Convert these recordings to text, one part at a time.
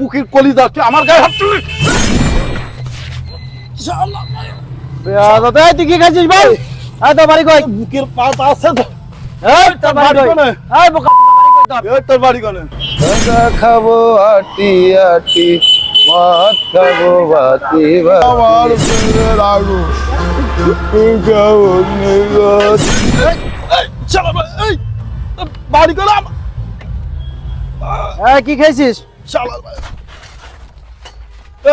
বুকের কলি যাচ্ছে আমার গায়ে হাত তুলি। তুই কি খাইছিস ভাই? এই তোর বাড়ি কই? বুকের পাত আছে তো। এই তোর বাড়ি কই? এই বোকা তোর বাড়ি কই তোর? এই তোর বাড়ি কোনে? খাব আটি আটি মাছ খাব বাতি আমার প্রেমের আগুন খাব নিগত। এই, ভাই, বাড়ি কোনে? কি খাইছিস।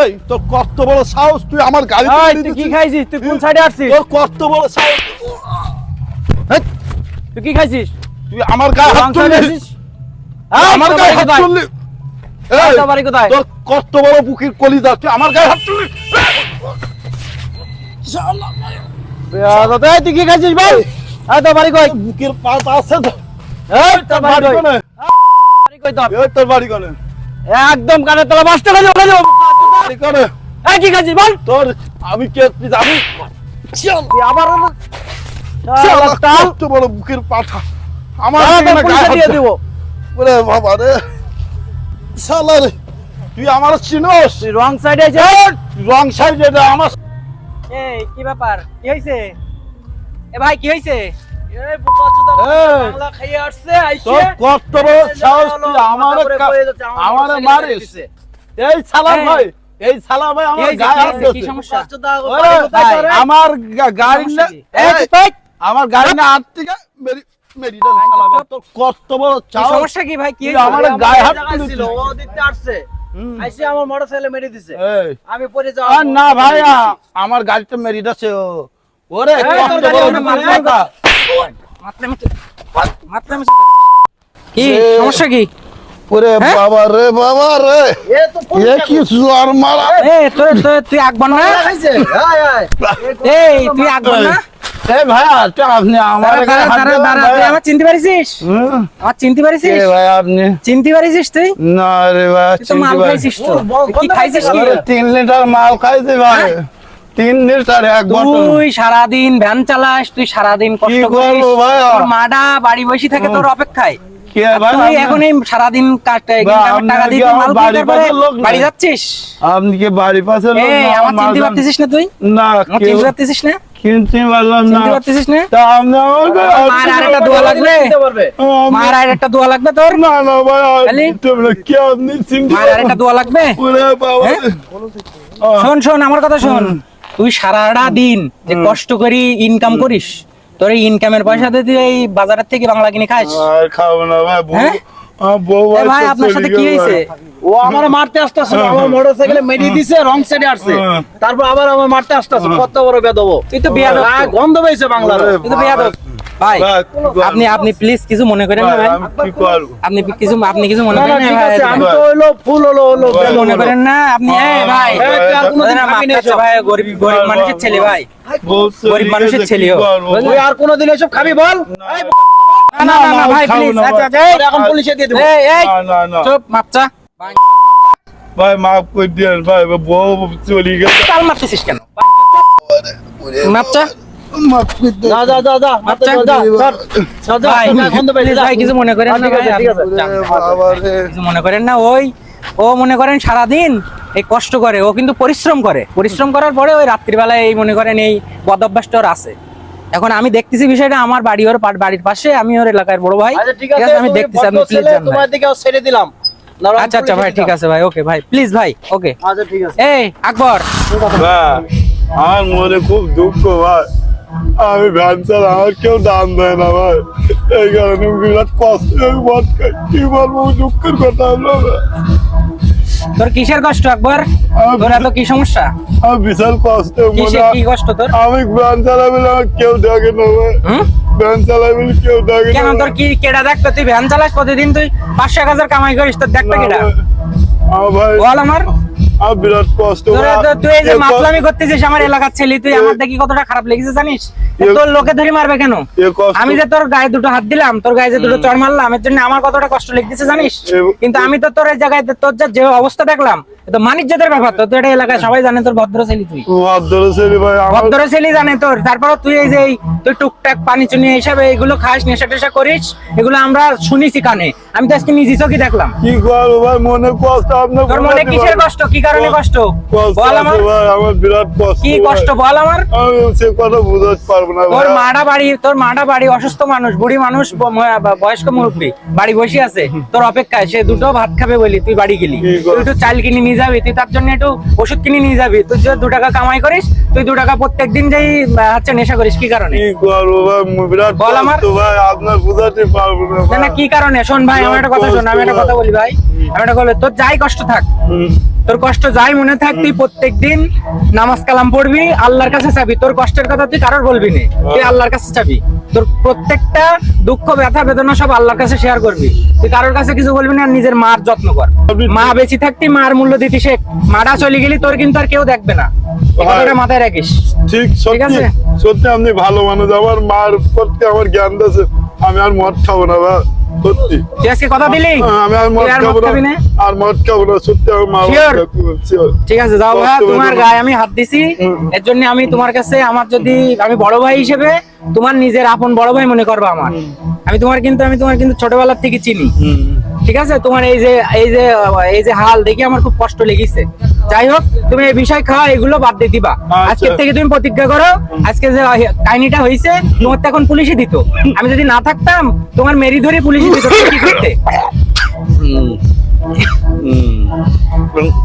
এই তোর কত বড় সাহস? তুই আমার গাড়ি তুই কি খাইছিস? তুই কোন সাইডে আসছিস? তোর কত বড় সাহস? হেৎ, তুই কি খাইছিস? তুই আমার গায়ে হাত রং সাইডে তুললি? আসছিস এই, আমার গায়ে বাড়ি হাত তুললি? এই, এই, বাড়ি কোথায়? তোর কত বড় বুকের আমার গায়ে হাত তুললি? তুই কি খাইছিস ভাই? এই তোর বাড়ি কই? বুকের পাত আছে তো। এই তোর কই? বাড়ি কই একদম কানে তোলা মাস্টার কাছে ওখানে যাও। বাড়ি কোনে? এই কি খাইছিস বল? তোর আমি কে তুই তুই আবার তাল বড় বুকের পাঠা। আমার দিয়ে বাবা রে। শালা রে তুই আমার চিনোস? রং সাইডে আছিস? রং সাইড এটা আমার এই কি ব্যাপার? কি হইছে? এ ভাই কি হইছে? কত বড় সাহস তুই আমার আমার মারিস। এই সালা ভাই এই সালা ভাই আমার গায়ে হাত কি কি সমস্যা? আমার গাড়ি না এই এই, তুই আমার গাড়ি না হাত থেকে মেরি মেরি দে শালা ভাই, তোর কত বড় কি সমস্যা কি ভাই? কি আমার গায়ে হাত ও দিতে আসছে। আইসে আমার মোটরসাইকেল মেরে দিছে। আমি পরে যাও না ভাইয়া আমার গাড়িটা মেরি দিয়েছে ও। ওরে কত বড় ওখানে বুকের মারলাম। পাঠা। মাতলে মাতলে মাতলে মাতলে কি? সমস্যা কি? ওরে হ্যাঁ? বাবা রে বাবা রে। এ কি জোয়ার মারা। এ তোর তোর তুই আকবর না? খাইছে। হাই হাই এই তুই আকবর না? এই ভাইয়া তুই আপনি আমার চিনতে? আমার চিনতে ভাই আপনি? চিনতে পারিস তুই? না রে ভাই খাইছিস তো। কি খাইছিস কি? তিন লিটার মাল খাইছি ভাই। তিন লিটার এক তুই সারাদিন ভ্যান চালাস তুই সারাদিন কষ্ট করিস। তোর মাডা বাড়ি বসে থাকে অপেক্ষায়। সারাদিন টাকা দিয়ে মাল বাড়ির কিনতে পারে। পাশের লোক না? বাড়ি যাচ্ছিস? আপনি কি বাড়ি পাশে লোক এই না, আমার চিনতে পারতেছিস না তুই? না চিনতে পারতেছিস না? কিনতে পারলাম না। চিনতে পারতেছিস না? তা আপনি আমাকে মার আর একটা দোয়া লাগবে? দিতে পারবে। আমি- মার আর দোয়া লাগবে তোর? না না ভাই আর খালি? দিতে হবে না। কে আপনি চিনতে মার আর একটা দোয়া লাগবে? ওরে বাবা হ্যাঁ? শোন শোন আমার কথা শোন। তুই সারাটা দিন যে কষ্ট করি ইনকাম করিস তোর এই ইনকামের পয়সা দিয়ে তুই এই বাজারের থেকে বাংলা কিনে খাস। আর খাব না ভাই হ্যাঁ? ভাই আপনার সাথে কি হয়েছে? ও আমার মারতে আসতেছিল আমার মোটরসাইকেলে মেরে দিছে রং সাইডে আসছে। তারপর আবার আমার মারতে আসতেছে কত বড় বেদব। তুই তো বিয়াদব গন্ধ পেয়েছে বাংলার। তুই তো বিয়াদব। ভাই? আপনি আপনি প্লিজ কিছু মনে করেন না ভাই? আপনি কিছু আপনি কিছু মনে করেন না ভাই আমি তো হইল ফুল হলো হলো মনে করেন না আপনি এই ভাই। ভাই গরিব গরিব মানুষের ছেলে ভাই গরিব মানুষের? বুঝলি? তুই আর কোনোদিন এসব খাবি বল না না না, ভাই প্লিজ আচ্ছা আচ্ছা এখন পুলিশে দিয়ে দেবো এই এই না, না, না। চুপ মাপচা ভাই মাফ করে দিয়েন ভাই বউ চলে গেছে তাল মারতেছিস কেন মাপচা কিছু মনে করেন হ্যাঁ, মনে করেন না ওই ও মনে করেন সারাদিন এই কষ্ট করে ও কিন্তু পরিশ্রম করে। পরিশ্রম করার পরে ওই রাত্রিবেলায় এই মনে করেন এই বদ অভ্যাসটা ওর আছে। এখন আমি দেখতেছি বিষয়টা আমার বাড়ি ওর বাড়ির পাশে আমি ওর এলাকার বড় ভাই। আচ্ছা ঠিক আছে আমি দেখতেছি আপনি প্লিজ। তোমার দিকে ছেড়ে দিলাম। আচ্ছা আচ্ছা ভাই ঠিক আছে ভাই ওকে ভাই প্লিজ ভাই ওকে। আচ্ছা ঠিক আছে। এই আকবর। আমার মনে খুব দুঃখ ভাই। আমি ভ্যান চালা আমার কেউ দাম দেয় না ভাই। এই কারণে বিরাট কষ্ট আমি মদ খাই কি বলব দুঃখের কথা হলো তোর কিসের কষ্ট আকবর? আমি- তোর এত কি সমস্যা? আমার বিশাল কষ্ট কিসের কি কষ্ট তোর? আমি ভ্যান চালাবি না কেউ দেখে না ভ্যান চালাবি কেউ দেখে কেন তোর কি কেডা দেখতো তুই ভ্যান চালাস প্রতিদিন তুই পাঁচশো এক হাজার কামাই করিস তোর দেখতো কেডা? আমার ভাই। বল আমার। বিরাট কষ্ট তুই যে মাতলামি করতেছিস আমার এলাকার ছেলে তুই আমার দেখি কতটা খারাপ লেগেছে জানিস? তোর লোকে ধরে মারবে কেন? আমি যে তোর গায়ে দুটো হাত দিলাম তোর গায়ে যে দুটো চড় মারলাম এর জন্য আমার কতটা কষ্ট লেগেছে জানিস? কিন্তু আমি তো তোর এই জায়গায় তোর যা যে অবস্থা দেখলাম এ তো ব্যাপার তো এটা এলাকায় সবাই জানে তোর ভদ্র ছেলে তুই। ভদ্র ছেলে ভাই আমার ভদ্র ছেলে জানে তোর। তারপর তুই এই যে তুই টুকটাক পানি চুনি হিসাবে এগুলো খাস নেশা টেশা করিস এগুলো আমরা শুনিছি কানে। আমি তো আজকে নিজে চোখে দেখলাম। কি করব ভাই মনে কষ্ট আপনার তোর মনে কিসের কষ্ট? কি কারণে কষ্ট? বল আমার। আমার বিরাট কষ্ট কি কষ্ট বল আমার? আমি সে কথা বুঝাতে পারব না তোর। মাটা বাড়ি তোর মাটা বাড়ি অসুস্থ মানুষ বুড়ি মানুষ বয়স্ক মুরব্বী বাড়ি বসে আছে। তোর অপেক্ষায় সে দুটো ভাত খাবে বলি তুই বাড়ি গেলি। তুই একটু চাল কিনে নিয়ে যাবি তুই তার জন্য একটু ওষুধ কিনে নিয়ে যাবি। তুই যে দু টাকা কামাই করিস তুই দু টাকা প্রত্যেক দিন যাই হচ্ছে নেশা করিস কি কারণে? কি করব ভাই? বিরাট বল আমার। কষ্ট ভাই আপনার বুঝাতে পারব না না কি কারণে? শোন ভাই আমার একটা কথা শোন আমি একটা কথা বলি ভাই। আমি একটা কথা বলি, তোর যাই কষ্ট থাক। তোর কষ্ট যাই মনে থাক তুই প্রত্যেক দিন নামাজ কালাম পড়বি আল্লাহর কাছে চাবি। তোর কষ্টের কথা তুই কারোর বলবি না তুই আল্লাহর কাছে চাবি। তোর প্রত্যেকটা দুঃখ ব্যথা বেদনা সব আল্লাহর কাছে শেয়ার করবি। তুই কারোর কাছে কিছু বলবি না নিজের মার যত্ন কর। মা বেঁচে থাকতি মার মূল্য দিতি শেখ মারা চলে গেলি তোর কিন্তু আর কেউ দেখবে না। কথাটা মাথায় রাখিস। ঠিক ঠিক সত্যি আছে? সত্যি আপনি ভালো মানুষ। আমার মার প্রতি আমার জ্ঞান দিয়েছে আমি আর মদ খাব না ভাই সত্যি। আজকে কথা দিলি? আমি আর মদ খাব না। আর মদ খাব না সত্যি আমার মা. ঠিক আছে যাও ভাই তোমার গায়ে আমি হাত দিছি। এর জন্য আমি তোমার কাছে আমার যদি আমি বড় ভাই হিসেবে তোমার নিজের আপন বড় ভাই মনে করবা আমার। আমি তোমার কিন্তু আমি তোমার কিন্তু ছোটবেলার থেকে চিনি। ঠিক আছে? তোমার এই যে এই যে এই যে হাল দেখে আমার খুব কষ্ট লেগেছে। যাই হোক তুমি এই বিষয় খাওয়া এগুলো বাদ দিয়ে দিবা আচ্ছা। আজকে থেকে তুমি প্রতিজ্ঞা করো আজকে যে কাহিনীটা হয়েছে তোমার তো এখন পুলিশই দিত আমি যদি না থাকতাম তোমার মেরি ধরে পুলিশই দিত কি করতে।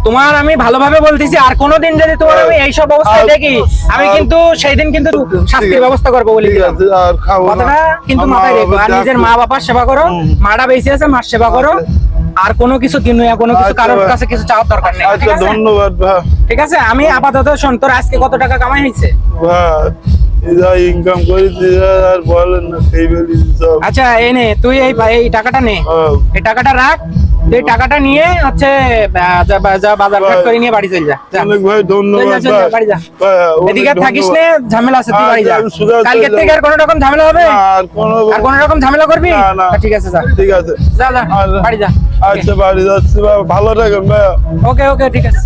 তোমার আমি ভালোভাবে বলতেছি আর কোনোদিন যদি তোমার আমি এইসব অবস্থায় দেখি আমি কিন্তু সেই দিন কিন্তু শাস্তির ব্যবস্থা করব বলে। কথাটা কিন্তু মাথায় রেখো আর নিজের মা বাবার সেবা করো। মাটা বেঁচে আছে মার সেবা করো আর কোনো কিছু দিন কোনো কিছু আচ্ছা। কারোর কাছে কিছু চাওয়ার দরকার নেই আচ্ছা ধন্যবাদ ভাই। ঠিক আছে? আমি আপাতত শোন তোর আজকে কত টাকা কামাই হয়েছে? ভাই যা ইনকাম করেছি আর বলেন না সেই বেলি আচ্ছা এই নে তুই এই এই টাকাটা নে। এই টাকাটা রাখ এই টাকাটা নিয়ে হচ্ছে যা বাজার ঘাট করে নিয়ে বাড়ি চলে যা। অনেক ভাই ধন্যবাদ। বাড়ি যা। এদিকে থাকিস না ঝামেলা আছে তুই বাড়ি যা। কালকে থেকে আর কোনো রকম ঝামেলা হবে? আর কোনো রকম ঝামেলা করবি? ঠিক আছে যা। ঠিক আছে। যা যা বাড়ি যা। আচ্ছা বাড়ি যাচ্ছি ভালো থাকেন ভাই। ওকে ওকে ঠিক আছে।